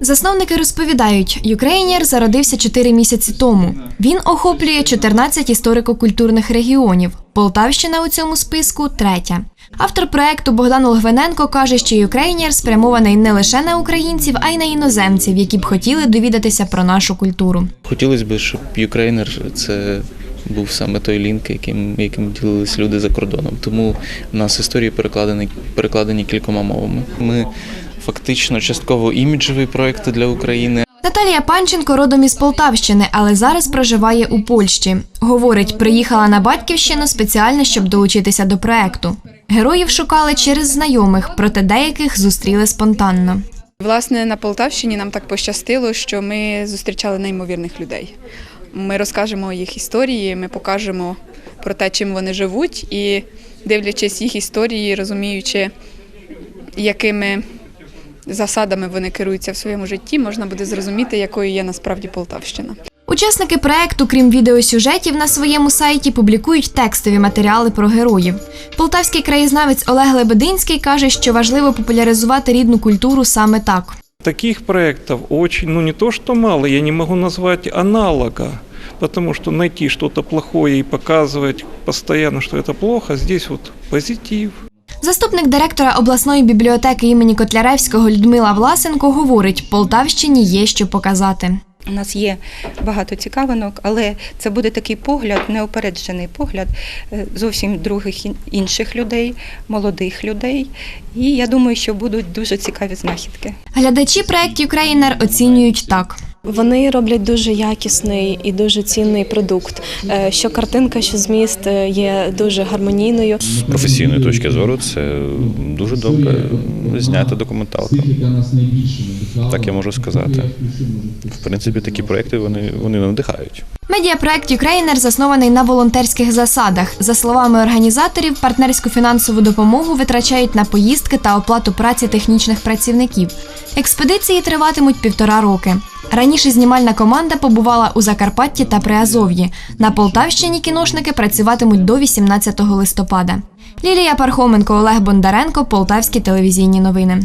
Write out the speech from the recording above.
Засновники розповідають, Юкрейнір зародився 4 місяці тому. Він охоплює 14 історико-культурних регіонів. Полтавщина у цьому списку третя. Автор проекту Богдан Логвиненко каже, що Юкрейнір спрямований не лише на українців, а й на іноземців, які б хотіли довідатися про нашу культуру. Хотілося б, щоб Юкрейнер це був саме той лінк, яким, яким ділились люди за кордоном. Тому в нас історії перекладені, перекладені кількома мовами. Ми фактично частково іміджевий проект для України, Наталія Панченко родом із Полтавщини, але зараз проживає у Польщі. Говорить, приїхала на батьківщину спеціально, щоб долучитися до проекту. Героїв шукали через знайомих, проте деяких зустріли спонтанно. Власне, на Полтавщині нам так пощастило, що ми зустрічали неймовірних людей. Ми розкажемо їх історії, ми покажемо про те, чим вони живуть, і дивлячись їх історії, розуміючи, якими засадами вони керуються в своєму житті, можна буде зрозуміти, якою є насправді Полтавщина. Учасники проекту, крім відеосюжетів, на своєму сайті публікують текстові матеріали про героїв. Полтавський краєзнавець Олег Лебединський каже, що важливо популяризувати рідну культуру саме так. Таких проектов очень, ну не то что мало, я не могу назвать аналога, потому что найти что-то плохое и показывать постоянно, что это плохо, здесь вот позитив. Заступник директора обласної бібліотеки імені Котляревського Людмила Власенко говорить, Полтавщині є що показати. У нас є багато цікавинок, але це буде такий погляд, неопереджений погляд е, зовсім других інших людей, молодих людей. І я думаю, що будуть дуже цікаві знахідки. Глядачі проект Юкрейнер оцінюють так. Вони роблять дуже якісний і дуже цінний продукт. Е, Що картинка, що зміст е, є дуже гармонійною. З професійної точки зору це дуже добре знята документалка. Так я можу сказати. В принципі, такі проекти вони, вони надихають. Медіапроект Юкрейнер заснований на волонтерських засадах. За словами організаторів, партнерську фінансову допомогу витрачають на поїздки та оплату праці технічних працівників. Експедиції триватимуть півтора роки. Раніше знімальна команда побувала у Закарпатті та Приазов'ї. На Полтавщині кіношники працюватимуть до 18 листопада. Лілія Пархоменко, Олег Бондаренко, Полтавські телевізійні новини.